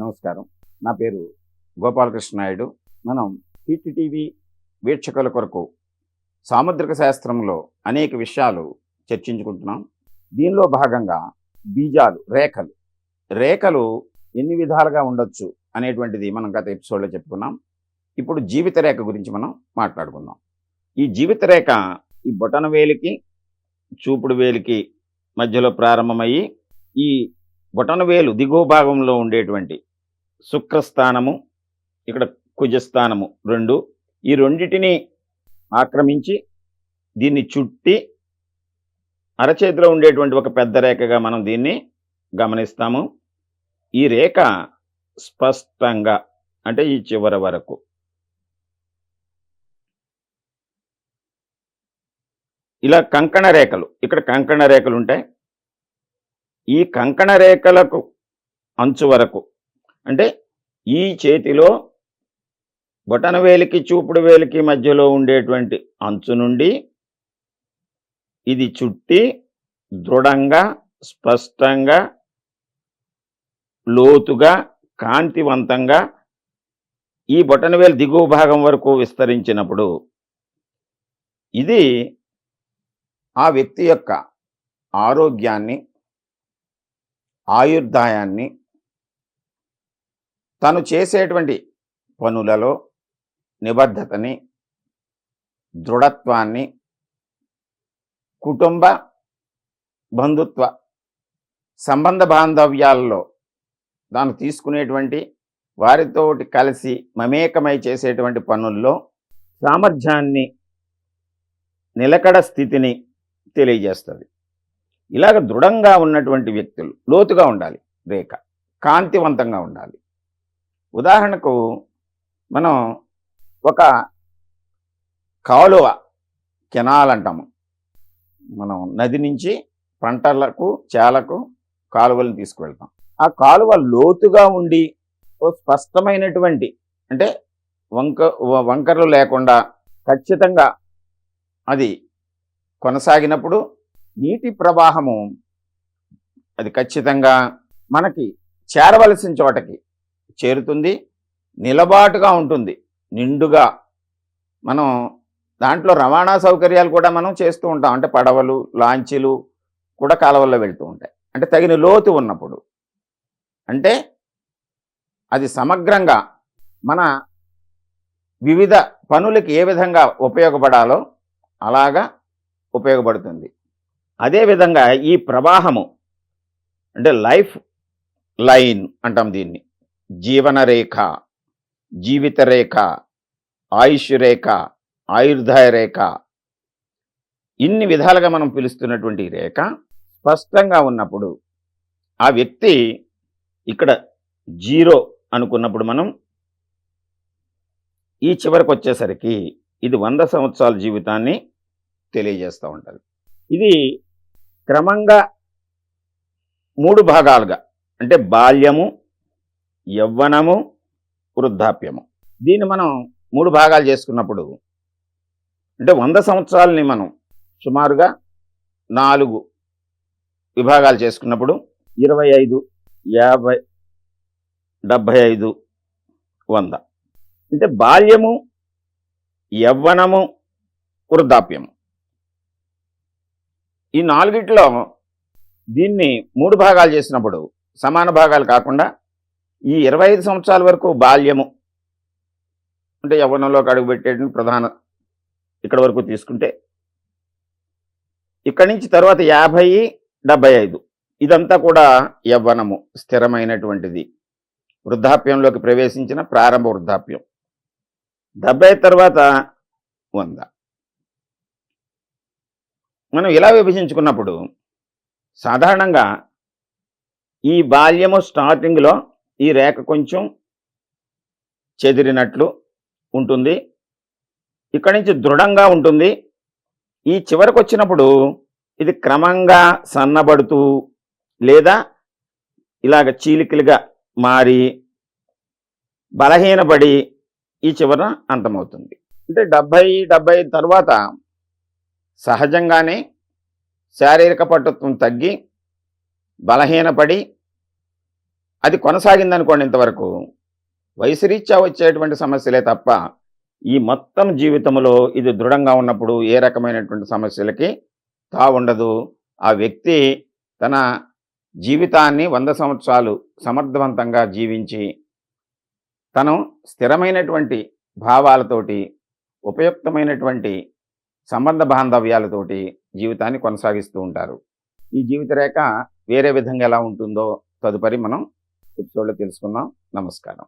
నమస్కారం. నా పేరు గోపాలకృష్ణ నాయుడు. మనం హిట్ టీవీ వీక్షకుల కొరకు సాముద్రిక శాస్త్రంలో అనేక విషయాలు చర్చించుకుంటున్నాం. దీనిలో భాగంగా బీజాలు రేఖలు. రేఖలు ఎన్ని విధాలుగా ఉండొచ్చు అనేటువంటిది మనం గత ఎపిసోడ్లో చెప్పుకున్నాం. ఇప్పుడు జీవిత రేఖ గురించి మనం మాట్లాడుకుందాం. ఈ జీవిత రేఖ ఈ బొటన వేలికి చూపుడు వేలికి మధ్యలో ప్రారంభమయ్యి ఈ బొటన వేలు దిగువ భాగంలో ఉండేటువంటి శుక్రస్థానము ఇక్కడ కుజస్థానము రెండు. ఈ రెండిటిని ఆక్రమించి దీన్ని చుట్టి అరచేతిలో ఉండేటువంటి ఒక పెద్ద రేఖగా మనం దీన్ని గమనిస్తాము. ఈ రేఖ స్పష్టంగా అంటే ఈ చివరి వరకు. ఇలా కంకణ రేఖలు ఇక్కడ కంకణ రేఖలు ఉంటాయి. ఈ కంకణ రేఖలకు అంచు వరకు అంటే ఈ చేతిలో బొటన వేలికి చూపుడు వేలికి మధ్యలో ఉండేటువంటి అంచు నుండి ఇది చుట్టి దృఢంగా స్పష్టంగా లోతుగా కాంతివంతంగా ఈ బొటనవేలు దిగువ భాగం వరకు విస్తరించినప్పుడు ఇది ఆ వ్యక్తి యొక్క ఆరోగ్యాన్ని ఆయుర్దాయాన్ని తను చేసేటువంటి పనులలో నిబద్ధతని దృఢత్వాన్ని కుటుంబ బంధుత్వ సంబంధ బాంధవ్యాల్లో తాను తీసుకునేటువంటి వారితోటి కలిసి మమేకమై చేసేటువంటి పనుల్లో సామర్థ్యాన్ని నిలకడ స్థితిని తెలియజేస్తుంది. ఇలాగ దృఢంగా ఉన్నటువంటి వ్యక్తులు లోతుగా ఉండాలి. రేఖ కాంతివంతంగా ఉండాలి. ఉదాహరణకు మనం ఒక కాలువ కెనాల్ అంటాము. మనం నది నుంచి పంటలకు చేలకు కాలువలను తీసుకువెళ్తాం. ఆ కాలువ లోతుగా ఉండి ఓ స్పష్టమైనటువంటి అంటే వంక వ- వంకరలు లేకుండా ఖచ్చితంగా అది కొనసాగినప్పుడు నీటి ప్రవాహము అది ఖచ్చితంగా మనకి చేరవలసిన చోటకి చేరుతుంది నిలబాటుగా ఉంటుంది నిండుగా. మనం దాంట్లో రవాణా సౌకర్యాలు కూడా మనం చేస్తూ ఉంటాం. అంటే పడవలు లాంచీలు కూడా కాలవల్లో వెళ్తూ ఉంటాయి. అంటే తగిన లోతు ఉన్నప్పుడు. అంటే అది సమగ్రంగా మన వివిధ పనులకి ఏ విధంగా ఉపయోగపడాలో అలాగా ఉపయోగపడుతుంది. అదేవిధంగా ఈ ప్రవాహము అంటే లైఫ్ లైన్ అంటాం దీన్ని. జీవన రేఖ జీవిత రేఖ ఆయుష్ రేఖ ఆయుర్దాయ రేఖ ఇన్ని విధాలుగా మనం పిలుస్తున్నటువంటి రేఖ స్పష్టంగా ఉన్నప్పుడు ఆ వ్యక్తి ఇక్కడ జీరో అనుకున్నప్పుడు మనం ఈ చివరికి వచ్చేసరికి ఇది వంద సంవత్సరాల జీవితాన్ని తెలియజేస్తూ ఉంటుంది ఇది క్రమంగా మూడు భాగాలుగా అంటే బాల్యము యవ్వనము వృద్ధాప్యము. దీన్ని మనం మూడు భాగాలు చేసుకున్నప్పుడు అంటే వంద సంవత్సరాలని మనం సుమారుగా నాలుగు విభాగాలు చేసుకున్నప్పుడు ఇరవై ఐదు యాభై డెబ్భై ఐదు వంద. అంటే బాల్యము యవ్వనము వృద్ధాప్యము. ఈ నాలుగిట్లో దీన్ని మూడు భాగాలు చేసినప్పుడు సమాన భాగాలు కాకుండా ఈ ఇరవై ఐదు సంవత్సరాల వరకు బాల్యము అంటే యవ్వనంలోకి అడుగుపెట్టేటువంటి ప్రధాన ఇక్కడ వరకు తీసుకుంటే. ఇక్కడి నుంచి తర్వాత యాభై డెబ్బై ఐదు ఇదంతా కూడా యవ్వనము స్థిరమైనటువంటిది. వృద్ధాప్యంలోకి ప్రవేశించిన ప్రారంభ వృద్ధాప్యం. డెబ్బై తర్వాత వంద. మనం ఇలా విభజించుకున్నప్పుడు సాధారణంగా ఈ బాల్యము స్టార్టింగ్లో ఈ రేఖ కొంచెం చెదిరినట్లు ఉంటుంది. ఇక్కడి నుంచి దృఢంగా ఉంటుంది. ఈ చివరకు వచ్చినప్పుడు ఇది క్రమంగా సన్నబడుతూ లేదా ఇలాగ చీలికలుగా మారి బలహీనపడి ఈ చివరన అంతమవుతుంది. అంటే డెబ్భై డెబ్భై తర్వాత సహజంగానే శారీరక పటుత్వం తగ్గి బలహీనపడి అది కొనసాగిందనుకోండి ఇంతవరకు. వయసురీత్యా వచ్చేటువంటి సమస్యలే తప్ప ఈ మొత్తం జీవితంలో ఇది దృఢంగా ఉన్నప్పుడు ఏ రకమైనటువంటి సమస్యలకి తా ఉండదు. ఆ వ్యక్తి తన జీవితాన్ని వంద సంవత్సరాలు సమర్థవంతంగా జీవించి తను స్థిరమైనటువంటి భావాలతోటి ఉపయుక్తమైనటువంటి సంబంధ బాంధవ్యాలతోటి జీవితాన్ని కొనసాగిస్తూ ఉంటారు. ఈ జీవిత రేఖ వేరే విధంగా ఎలా ఉంటుందో తదుపరి మనం ఎపిసోడ్లో తెలుసుకుందాం. నమస్కారం.